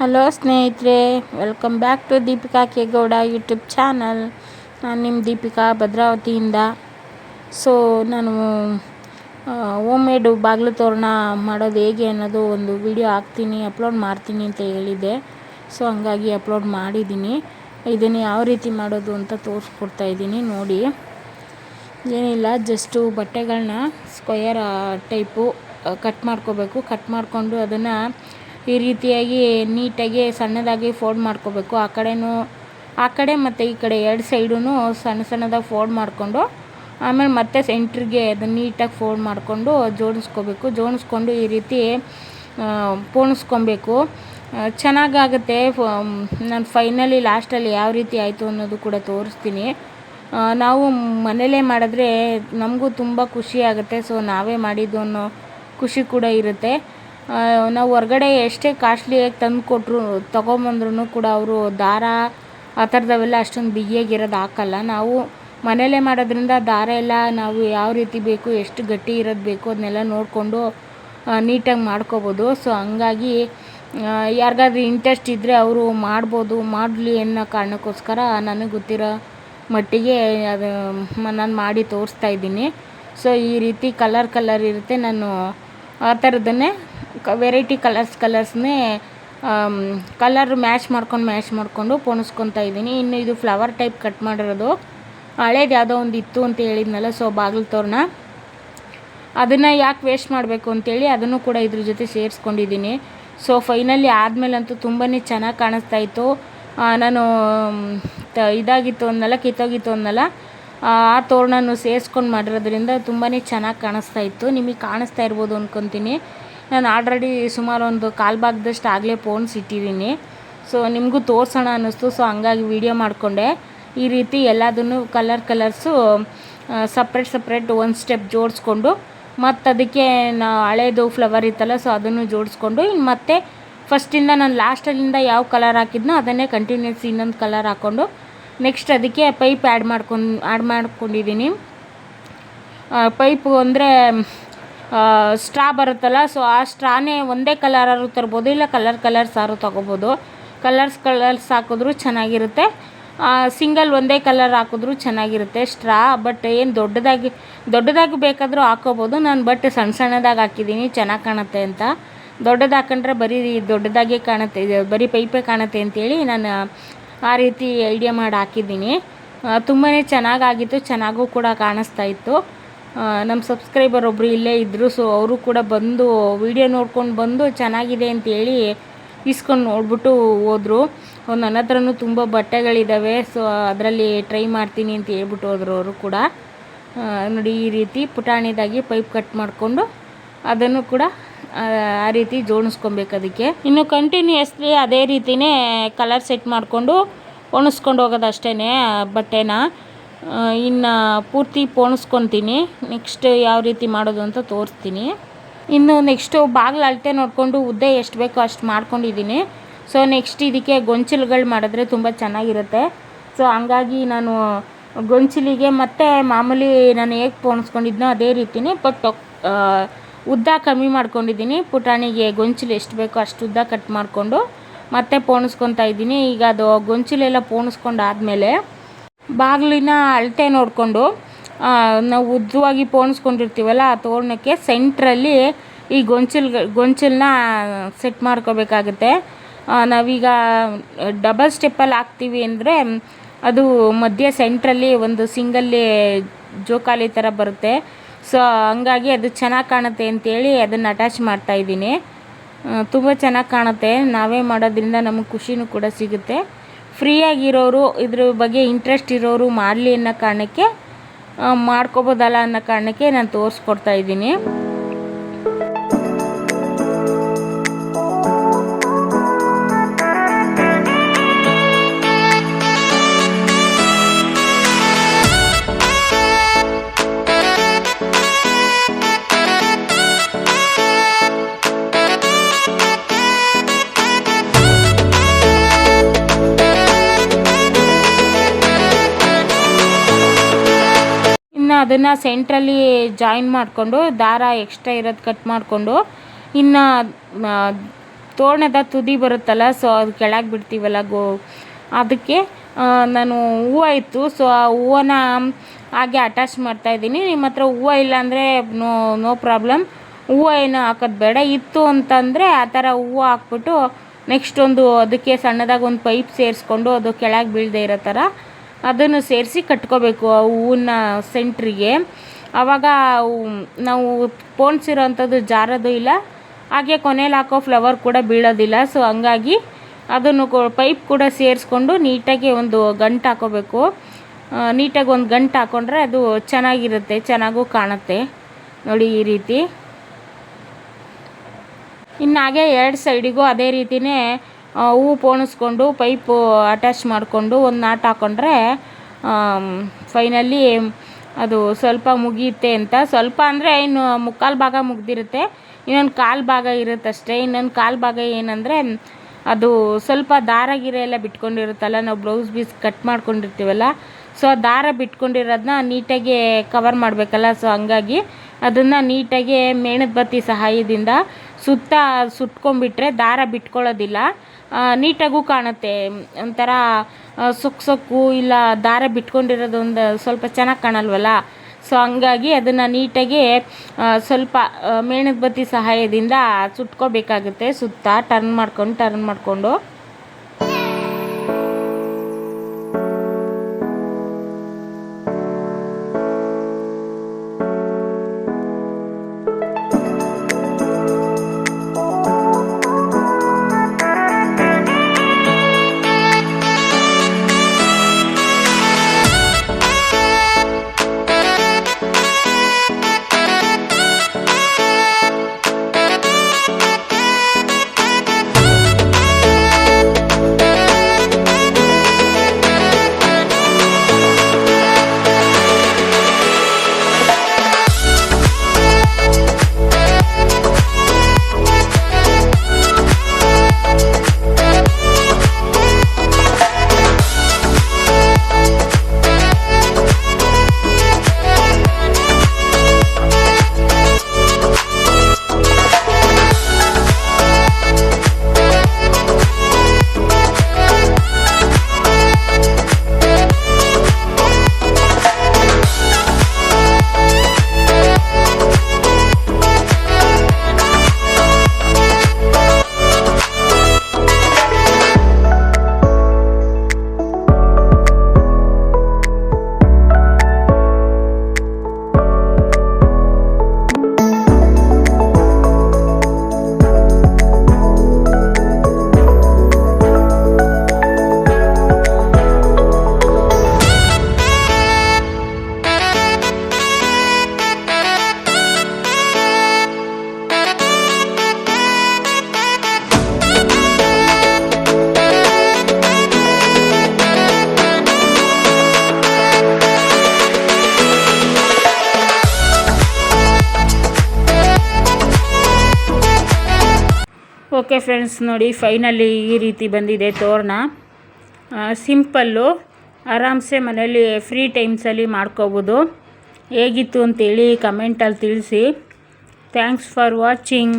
Hello ಸ್ನೇಹಿತರೆ welcome back to Deepika Kegowda YouTube channel ನಾನು ನಿಮ್ಮ ದೀಪಿಕಾ ಭದ್ರಾವತಿಯಿಂದ. ಸೊ ನಾನು ಹೋಮ್ ಮೇಡು ಬಾಗಿಲು ತೋರಣ ಮಾಡೋದು ಹೇಗೆ ಅನ್ನೋದು ಒಂದು ವಿಡಿಯೋ ಹಾಕ್ತೀನಿ ಅಪ್ಲೋಡ್ ಮಾಡ್ತೀನಿ ಅಂತ ಹೇಳಿದ್ದೆ. ಸೊ ಹಂಗಾಗಿ ಅಪ್ಲೋಡ್ ಮಾಡಿದ್ದೀನಿ. ಇದನ್ನು ಯಾವ ರೀತಿ ಮಾಡೋದು ಅಂತ ತೋರಿಸ್ಕೊಡ್ತಾ ಇದ್ದೀನಿ, ನೋಡಿ. ಏನಿಲ್ಲ ಜಸ್ಟು ಬಟ್ಟೆಗಳನ್ನ ಸ್ಕ್ವಯರ್ ಟೈಪು ಕಟ್ ಮಾಡ್ಕೋಬೇಕು. ಕಟ್ ಮಾಡಿಕೊಂಡು ಅದನ್ನು ಈ ರೀತಿಯಾಗಿ ನೀಟಾಗಿ ಸಣ್ಣದಾಗಿ ಫೋಲ್ಡ್ ಮಾಡ್ಕೋಬೇಕು. ಆ ಕಡೆಯೂ ಆ ಕಡೆ ಮತ್ತು ಈ ಕಡೆ ಎರಡು ಸೈಡೂ ಸಣ್ಣ ಸಣ್ಣದಾಗಿ ಫೋಲ್ಡ್ ಮಾಡಿಕೊಂಡು, ಆಮೇಲೆ ಮತ್ತೆ ಸೆಂಟ್ರಿಗೆ ಅದನ್ನು ನೀಟಾಗಿ ಫೋಲ್ಡ್ ಮಾಡಿಕೊಂಡು ಜೋಡಿಸ್ಕೋಬೇಕು. ಜೋಡಿಸ್ಕೊಂಡು ಈ ರೀತಿ ಪೋಣಿಸ್ಕೊಬೇಕು. ಚೆನ್ನಾಗಾಗುತ್ತೆ. ನಾನು ಫೈನಲಿ ಲಾಸ್ಟಲ್ಲಿ ಯಾವ ರೀತಿ ಆಯಿತು ಅನ್ನೋದು ಕೂಡ ತೋರಿಸ್ತೀನಿ. ನಾವು ಮನೇಲೇ ಮಾಡಿದ್ರೆ ನಮಗೂ ತುಂಬ ಖುಷಿ ಆಗುತ್ತೆ. ಸೊ ನಾವೇ ಮಾಡಿದ್ದು ಅನ್ನೋ ಖುಷಿ ಕೂಡ ಇರುತ್ತೆ. ನಾವು ಹೊರ್ಗಡೆ ಎಷ್ಟೇ ಕಾಸ್ಟ್ಲಿಯಾಗಿ ತಂದು ಕೊಟ್ಟರು ತೊಗೊಂಬಂದ್ರೂ ಕೂಡ ಅವರು ದಾರ, ಆ ಥರದವೆಲ್ಲ ಅಷ್ಟೊಂದು ಬಿಗಿಯಾಗಿರೋದು ಹಾಕಲ್ಲ. ನಾವು ಮನೆಯಲ್ಲೇ ಮಾಡೋದ್ರಿಂದ ದಾರ ಎಲ್ಲ ನಾವು ಯಾವ ರೀತಿ ಬೇಕು, ಎಷ್ಟು ಗಟ್ಟಿ ಇರೋದು ಬೇಕು ಅದನ್ನೆಲ್ಲ ನೋಡಿಕೊಂಡು ನೀಟಾಗಿ ಮಾಡ್ಕೋಬೋದು. ಸೊ ಹಂಗಾಗಿ ಯಾರಿಗಾದ್ರೂ ಇಂಟ್ರೆಸ್ಟ್ ಇದ್ದರೆ ಅವರು ಮಾಡ್ಬೋದು, ಮಾಡಲಿ ಅನ್ನೋ ಕಾರಣಕ್ಕೋಸ್ಕರ ನನಗೆ ಗೊತ್ತಿರೋ ಮಟ್ಟಿಗೆ ಅದು, ನಾನು ಮಾಡಿ ತೋರಿಸ್ತಾ ಇದ್ದೀನಿ. ಸೊ ಈ ರೀತಿ ಕಲರ್ ಕಲರ್ ಇರುತ್ತೆ, ನಾನು ಆ ಥರದನ್ನೇ ಕ ವೆರೈಟಿ ಕಲರ್ಸ್ ಕಲರ್ಸ್ನೇ ಕಲರ್ ಮ್ಯಾಚ್ ಮಾಡ್ಕೊಂಡು ಮ್ಯಾಚ್ ಮಾಡಿಕೊಂಡು ಪೋಣಿಸ್ಕೊತಾ ಇದ್ದೀನಿ. ಇನ್ನು ಇದು ಫ್ಲವರ್ ಟೈಪ್ ಕಟ್ ಮಾಡಿರೋದು. ಹಳೇದು ಯಾವುದೋ ಒಂದು ಇತ್ತು ಅಂತ ಹೇಳಿದ್ನಲ್ಲ ಸೊ ಬಾಗಿಲು ತೋರಣ ಅದನ್ನು ಯಾಕೆ ವೇಸ್ಟ್ ಮಾಡಬೇಕು ಅಂತೇಳಿ ಅದನ್ನು ಕೂಡ ಇದ್ರ ಜೊತೆ ಸೇರಿಸ್ಕೊಂಡಿದ್ದೀನಿ. ಸೊ ಫೈನಲಿ ಆದಮೇಲಂತೂ ತುಂಬಾ ಚೆನ್ನಾಗಿ ಕಾಣಿಸ್ತಾ ಇತ್ತು. ನಾನು ತ, ಇದಾಗಿತ್ತು ಅಂದಲ್ಲ ಕಿತ್ತೋಗಿತ್ತು ಅಂದಲ್ಲ ಆ ತೋರಣನೂ ಸೇರಿಸ್ಕೊಂಡು ಮಾಡಿರೋದ್ರಿಂದ ತುಂಬಾ ಚೆನ್ನಾಗಿ ಕಾಣಿಸ್ತಾ ಇತ್ತು. ನಿಮಗೆ ಕಾಣಿಸ್ತಾ ಇರ್ಬೋದು ಅಂದ್ಕೊತೀನಿ ನಾನು ಆಲ್ರೆಡಿ ಸುಮಾರು ಒಂದು ಕಾಲು ಭಾಗದಷ್ಟು ಆಗಲೇ ಫೋನ್ಸ್ ಇಟ್ಟಿದ್ದೀನಿ ಸೊ ನಿಮಗೂ ತೋರಿಸೋಣ ಅನ್ನಿಸ್ತು. ಸೊ ಹಂಗಾಗಿ ವಿಡಿಯೋ ಮಾಡಿಕೊಂಡೆ. ಈ ರೀತಿ ಎಲ್ಲದನ್ನು ಕಲರ್ ಕಲರ್ಸು ಸಪ್ರೇಟ್ ಸಪ್ರೇಟ್ ಒಂದು ಸ್ಟೆಪ್ ಜೋಡಿಸ್ಕೊಂಡು, ಮತ್ತು ಅದಕ್ಕೆ ನಾ ಹಳೇದು ಫ್ಲವರ್ ಇತ್ತಲ್ಲ ಸೊ ಅದನ್ನು ಜೋಡಿಸ್ಕೊಂಡು ಇನ್ನು ಮತ್ತೆ ಫಸ್ಟಿಂದ ನಾನು ಲಾಸ್ಟಲ್ಲಿಂದ ಯಾವ ಕಲರ್ ಹಾಕಿದ್ನೋ ಅದನ್ನೇ ಕಂಟಿನ್ಯೂಸ್ ಇನ್ನೊಂದು ಕಲರ್ ಹಾಕ್ಕೊಂಡು ನೆಕ್ಸ್ಟ್ ಅದಕ್ಕೆ ಪೈಪ್ ಆ್ಯಡ್ ಮಾಡ್ಕೊಂಡು ಆ್ಯಡ್ ಮಾಡ್ಕೊಂಡಿದ್ದೀನಿ. ಪೈಪು ಅಂದರೆ ಸ್ಟ್ರಾ ಬರುತ್ತಲ್ಲ ಸೊ ಆ ಸ್ಟ್ರಾನೇ ಒಂದೇ ಕಲರಾದ್ರು ತರ್ಬೋದು, ಇಲ್ಲ ಕಲರ್ ಕಲರ್ಸ್ ಆದ್ರೂ ತೊಗೋಬೋದು. ಕಲರ್ಸ್ ಕಲರ್ಸ್ ಹಾಕಿದ್ರೂ ಚೆನ್ನಾಗಿರುತ್ತೆ. ಸಿಂಗಲ್ ಒಂದೇ ಕಲರ್ ಹಾಕಿದ್ರೂ ಚೆನ್ನಾಗಿರುತ್ತೆ ಸ್ಟ್ರಾ ಬಟ್ ಏನು ದೊಡ್ಡದಾಗಿ ದೊಡ್ಡದಾಗಿ ಬೇಕಾದರೂ ಹಾಕೋಬೋದು. ನಾನು ಬಟ್ ಸಣ್ಣ ಸಣ್ಣದಾಗಿ ಹಾಕಿದ್ದೀನಿ, ಚೆನ್ನಾಗಿ ಕಾಣುತ್ತೆ ಅಂತ. ದೊಡ್ಡದು ಹಾಕೊಂಡ್ರೆ ಬರೀ ದೊಡ್ಡದಾಗೇ ಕಾಣುತ್ತೆ, ಬರೀ ಪೈಪೇ ಕಾಣುತ್ತೆ ಅಂತೇಳಿ ನಾನು ಆ ರೀತಿ ಐಡಿಯಾ ಮಾಡಿ ಹಾಕಿದ್ದೀನಿ. ತುಂಬಾ ಚೆನ್ನಾಗಾಗಿತ್ತು ಚೆನ್ನಾಗೂ ಕೂಡ ಕಾಣಿಸ್ತಾ ಇತ್ತು. ನಮ್ಮ ಸಬ್ಸ್ಕ್ರೈಬರ್ ಒಬ್ಬರು ಇಲ್ಲೇ ಇದ್ದರು ಸೊ ಅವರು ಕೂಡ ಬಂದು ವಿಡಿಯೋ ನೋಡ್ಕೊಂಡು ಬಂದು ಚೆನ್ನಾಗಿದೆ ಅಂತೇಳಿ ಇಸ್ಕೊಂಡು ನೋಡ್ಬಿಟ್ಟು ಹೋದರು. ನನ್ನ ಹತ್ರನೂ ತುಂಬ ಬಟ್ಟೆಗಳಿದ್ದಾವೆ ಸೊ ಅದರಲ್ಲಿ ಟ್ರೈ ಮಾಡ್ತೀನಿ ಅಂತ ಹೇಳ್ಬಿಟ್ಟು ಹೋದರು ಅವರು ಕೂಡ. ನೋಡಿ ಈ ರೀತಿ ಪುಟಾಣಿದಾಗಿ ಪೈಪ್ ಕಟ್ ಮಾಡಿಕೊಂಡು ಅದನ್ನು ಕೂಡ, ಆ ರೀತಿ ಜೋಡಿಸ್ಕೊಬೇಕು ಅದಕ್ಕೆ. ಇನ್ನು ಕಂಟಿನ್ಯೂಯಸ್ಲಿ ಅದೇ ರೀತಿಯೇ ಕಲರ್ ಸೆಟ್ ಮಾಡಿಕೊಂಡು ಒಣಸ್ಕೊಂಡು ಹೋಗೋದು ಅಷ್ಟೇ ಬಟ್ಟೆನ. ಇನ್ನು ಪೂರ್ತಿ ಪೋಣಿಸ್ಕೊತೀನಿ. ನೆಕ್ಸ್ಟ್ ಯಾವ ರೀತಿ ಮಾಡೋದು ಅಂತ ತೋರಿಸ್ತೀನಿ. ಇನ್ನು ನೆಕ್ಸ್ಟು ಬಾಗಿಲು ಅಳತೆ ನೋಡಿಕೊಂಡು ಉದ್ದ ಎಷ್ಟು ಬೇಕೋ ಅಷ್ಟು ಮಾಡ್ಕೊಂಡಿದ್ದೀನಿ ಸೊ ನೆಕ್ಸ್ಟ್ ಇದಕ್ಕೆ ಗೊಂಚಲುಗಳು ಮಾಡಿದ್ರೆ ತುಂಬ ಚೆನ್ನಾಗಿರುತ್ತೆ. ಸೊ ಹಂಗಾಗಿ ನಾನು ಗೊಂಚಲಿಗೆ ಮತ್ತು ಮಾಮೂಲಿ ನಾನು ಹೇಗೆ ಪೋಣಿಸ್ಕೊಂಡಿದ್ನೋ ಅದೇ ರೀತಿಯೇ ಬಟ್ ಉದ್ದ ಕಮ್ಮಿ ಮಾಡ್ಕೊಂಡಿದ್ದೀನಿ ಪುಟಾಣಿಗೆ ಗೊಂಚಲು ಎಷ್ಟು ಬೇಕೋ ಅಷ್ಟು ಉದ್ದ ಕಟ್ ಮಾಡಿಕೊಂಡು ಮತ್ತೆ ಪೋಣಿಸ್ಕೊತಾ ಇದ್ದೀನಿ ಈಗ ಅದು ಗೊಂಚಲೆಲ್ಲ ಪೋಣಿಸ್ಕೊಂಡು ಆದಮೇಲೆ ಬಾಗಿಲಿನ ಅಳತೆ ನೋಡಿಕೊಂಡು ನಾವು ಉದ್ದವಾಗಿ ಪೋಣಿಸ್ಕೊಂಡಿರ್ತೀವಲ್ಲ ಆ ತೋರಣಕ್ಕೆ ಸೆಂಟ್ರಲ್ಲಿ ಈ ಗೊಂಚಲ್ ಗೊಂಚಲನ್ನ ಸೆಟ್ ಮಾಡ್ಕೋಬೇಕಾಗುತ್ತೆ. ನಾವೀಗ ಡಬಲ್ ಸ್ಟೆಪ್ಪಲ್ಲಿ ಹಾಕ್ತೀವಿ ಅಂದರೆ ಅದು ಮಧ್ಯ ಸೆಂಟ್ರಲ್ಲಿ ಒಂದು ಸಿಂಗಲ್ಲಿ ಜೋಕಾಲಿ ಥರ ಬರುತ್ತೆ. ಸೊ, ಹಂಗಾಗಿ ಅದು ಚೆನ್ನಾಗಿ ಕಾಣುತ್ತೆ ಅಂತೇಳಿ ಅದನ್ನು ಅಟ್ಯಾಚ್ ಮಾಡ್ತಾಯಿದ್ದೀನಿ ತುಂಬ ಚೆನ್ನಾಗಿ ಕಾಣುತ್ತೆ. ನಾವೇ ಮಾಡೋದ್ರಿಂದ ನಮಗೆ ಖುಷಿನೂ ಕೂಡ ಸಿಗುತ್ತೆ. ಫ್ರೀಯಾಗಿರೋರು ಇದ್ರ ಬಗ್ಗೆ ಇಂಟ್ರೆಸ್ಟ್ ಇರೋರು ಮಾಡಲಿ ಅನ್ನೋ ಕಾರಣಕ್ಕೆ ಮಾಡ್ಕೋಬೋದಲ್ಲ ಅನ್ನೋ ಕಾರಣಕ್ಕೆ ನಾನು ತೋರಿಸ್ಕೊಡ್ತಾ ಇದ್ದೀನಿ. ಅದನ್ನು ಸೆಂಟ್ರಲ್ಲಿ ಜಾಯಿನ್ ಮಾಡಿಕೊಂಡು, ದಾರ ಎಕ್ಸ್ಟ್ರಾ ಇರೋದು ಕಟ್ ಮಾಡಿಕೊಂಡು, ಇನ್ನು ತೋರಣದ ತುದಿ ಬರುತ್ತಲ್ಲ ಸೊ ಅದು ಕೆಳಗೆ ಬಿಡ್ತೀವಲ್ಲ ಗೋ, ಅದಕ್ಕೆ ನಾನು ಹೂವು ಇತ್ತು ಸೊ ಆ ಹೂವನ್ನ ಹಾಗೆ ಅಟ್ಯಾಚ್ ಮಾಡ್ತಾಯಿದ್ದೀನಿ ನಿಮ್ಮ ಹತ್ರ ಹೂವು ಇಲ್ಲಾಂದರೆ ನೋ ನೋ ಪ್ರಾಬ್ಲಮ್ ಹೂವು ಏನು ಹಾಕೋದು ಬೇಡ. ಇತ್ತು ಅಂತಂದರೆ ಆ ಥರ ಹೂವು ಹಾಕ್ಬಿಟ್ಟು ನೆಕ್ಸ್ಟ್ ಒಂದು ಅದಕ್ಕೆ ಸಣ್ಣದಾಗಿ ಒಂದು ಪೈಪ್ ಸೇರಿಸ್ಕೊಂಡು, ಅದು ಕೆಳಗೆ ಬೀಳದೆ ಇರೋ ಥರ ಅದನ್ನು ಸೇರಿಸಿ ಕಟ್ಕೋಬೇಕು ಆ ಹೂವನ್ನ ಸೆಂಟ್ರಿಗೆ. ಆವಾಗ ನಾವು ಪೋಣಿಸಿರೋ ಅಂಥದ್ದು ಜಾರೋದು ಇಲ್ಲ. ಹಾಗೆ ಕೊನೆಯಲ್ಲಿ ಹಾಕೋ ಫ್ಲವರ್ ಕೂಡ ಬೀಳೋದಿಲ್ಲ. ಸೊ, ಹಂಗಾಗಿ ಅದನ್ನು ಪೈಪ್ ಕೂಡ ಸೇರಿಸ್ಕೊಂಡು ನೀಟಾಗಿ ಒಂದು ಗಂಟು ಹಾಕೋಬೇಕು. ನೀಟಾಗಿ ಒಂದು ಗಂಟು ಹಾಕೊಂಡ್ರೆ ಅದು ಚೆನ್ನಾಗಿರುತ್ತೆ, ಚೆನ್ನಾಗೂ ಕಾಣುತ್ತೆ. ನೋಡಿ ಈ ರೀತಿ. ಇನ್ನು ಹಾಗೆ ಎರಡು ಸೈಡಿಗೂ ಅದೇ ರೀತಿಯೇ ಹೂವು ಪೋಣಿಸ್ಕೊಂಡು, ಪೈಪು ಅಟ್ಯಾಚ್ ಮಾಡಿಕೊಂಡು ಒಂದು ನಾಟ್ ಹಾಕ್ಕೊಂಡ್ರೆ ಫೈನಲಿ ಅದು ಸ್ವಲ್ಪ ಮುಗಿಯುತ್ತೆ ಅಂತ. ಸ್ವಲ್ಪ ಅಂದರೆ ಇನ್ನು ಮುಕ್ಕಾಲು ಭಾಗ ಮುಗ್ದಿರುತ್ತೆ. ಇನ್ನೊಂದು ಕಾಲು ಭಾಗ ಇರುತ್ತಷ್ಟೇ. ಇನ್ನೊಂದು ಕಾಲು ಭಾಗ ಏನಂದರೆ, ಅದು ಸ್ವಲ್ಪ ದಾರ ಗಿರ ಎಲ್ಲ ಬಿಟ್ಕೊಂಡಿರುತ್ತಲ್ಲ, ನಾವು ಬ್ಲೌಸ್ ಪೀಸ್ ಕಟ್ ಮಾಡ್ಕೊಂಡಿರ್ತೀವಲ್ಲ ಸೊ ದಾರ ಬಿಟ್ಕೊಂಡಿರೋದನ್ನ ನೀಟಾಗಿ ಕವರ್ ಮಾಡಬೇಕಲ್ಲ. ಸೊ ಹಂಗಾಗಿ ಅದನ್ನು ನೀಟಾಗಿ ಮೇಣದ ಬತ್ತಿ ಸಹಾಯದಿಂದ ಸುತ್ತ ಸುಟ್ಕೊಂಡ್ಬಿಟ್ರೆ ದಾರ ಬಿಟ್ಕೊಳ್ಳೋದಿಲ್ಲ. ನೀಟಾಗೂ ಕಾಣುತ್ತೆ. ಒಂಥರ ಸೊಕ್ಕು ಸೊಕ್ಕು ಇಲ್ಲ, ದಾರ ಬಿಟ್ಕೊಂಡಿರೋದು ಒಂದು ಸ್ವಲ್ಪ ಚೆನ್ನಾಗಿ ಕಾಣಲ್ವಲ್ಲ? ಸೊ ಹಂಗಾಗಿ ಅದನ್ನು ನೀಟಾಗಿ ಸ್ವಲ್ಪ ಮೇಣದ ಬತ್ತಿ ಸಹಾಯದಿಂದ ಸುಟ್ಕೋಬೇಕಾಗುತ್ತೆ. ಸುತ್ತ ಟರ್ನ್ ಮಾಡ್ಕೊಂಡು ಟರ್ನ್ ಮಾಡಿಕೊಂಡು. ಓಕೆ ಫ್ರೆಂಡ್ಸ್ ನೋಡಿ ಫೈನಲಿ ಈ ರೀತಿ ಬಂದಿದೆ ತೋರಣ. ಸಿಂಪಲ್ಲು ಆರಾಮ್ಸೆ ಮನೇಲಿ ಫ್ರೀ ಟೈಮ್ಸಲ್ಲಿ ಮಾಡ್ಕೋಬೋದು. ಹೇಗಿತ್ತು ಅಂತೇಳಿ ಕಮೆಂಟಲ್ಲಿ ತಿಳಿಸಿ. Thanks for watching